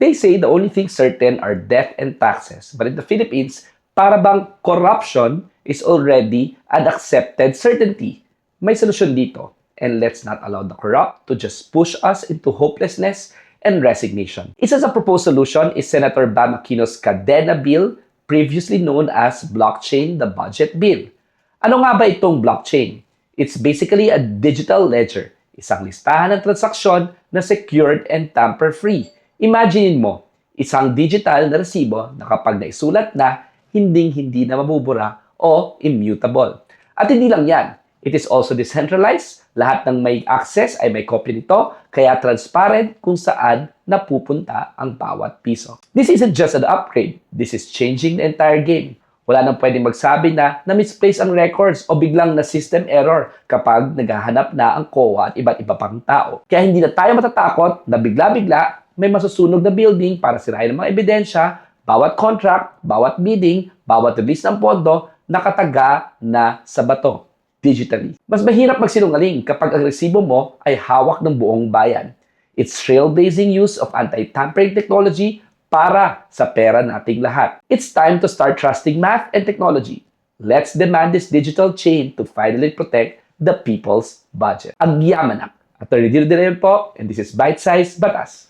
They say the only things certain are death and taxes. But in the Philippines, para bang corruption is already an accepted certainty. May solusyon dito. And let's not allow the corrupt to just push us into hopelessness and resignation. Isa sa proposed solution is Senator Bam Aquino's Cadena Bill, previously known as Blockchain the Budget Bill. Ano nga ba itong blockchain? It's basically a digital ledger, isang listahan ng transaksyon na secured and tamper-free. Imagine mo, isang digital na resibo na kapag naisulat na, hinding-hindi na mabubura o immutable. At hindi lang yan, it is also decentralized, lahat ng may access ay may copy nito, kaya transparent kung saan napupunta ang bawat piso. This isn't just an upgrade, this is changing the entire game. Wala nang pwedeng magsabi na na-misplace ang records o biglang na system error kapag naghahanap na ang COA at iba't iba pang tao. Kaya hindi na tayo matatakot na bigla-bigla may masusunog na building para sirain ang mga ebidensya, bawat contract, bawat bidding, bawat release ng pondo, nakataga na sa bato digitally. Mas mahirap magsinungaling kapag ang resibo mo ay hawak ng buong bayan. It's trailblazing use of anti-tampering technology para sa pera nating lahat. It's time to start trusting math and technology. Let's demand this digital chain to finally protect the people's budget. Ang yamanak. Attorney Leon po, and this is Bite Size Batas.